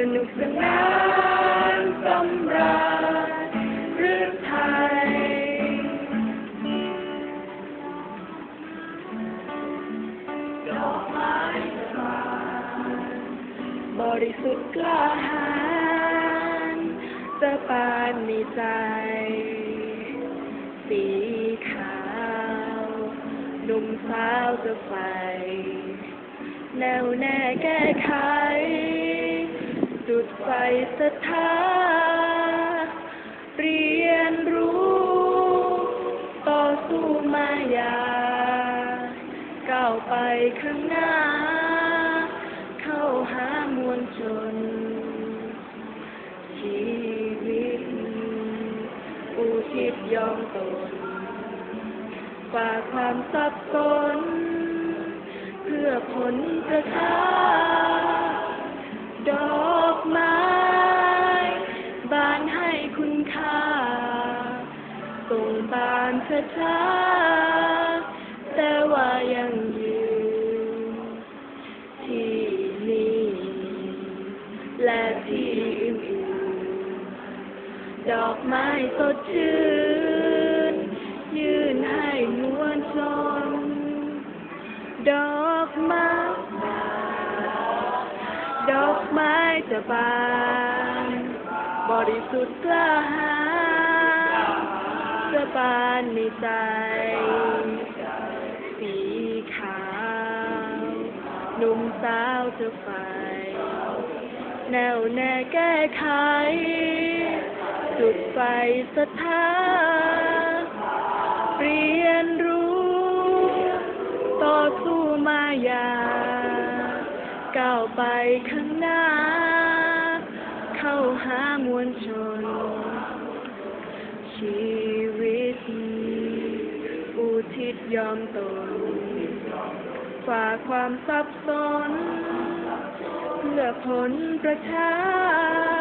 นานสำราญหรือไทยดอกไม้บานบริสุทธิ์กล้าหาญจะปานในใจ สีขาวหนุ่มสาวจะไฟแน่วแน่แก้ไข ศรัทธา เรียนรู้ ต่อสู้มายาก้าวไปข้างหน้า เข้าหามวลชน ชีวิตอุทิศยอมตนกว่าความสับสน เพื่อผลประชา บานช้าแต่ว่ายังอยืนที่นี่และที่อื่นดอกไม้สดชื่น ยื่นให้มวลชน ดอกไม้ดอกไม้จะบาน บริสุทธิ์กล้าหาญ จะบานในใจ สีขาวหนุ่มสาวจะไฟแนวแน่แก้ไขจุดไฟศรัทธาเรียนรู้ ต่อสู้มายาก้าวไปข้างหน้า เข้าหามวลชนชี ยอมตนฝ่าความซับซ้อนเพื่อผลประชา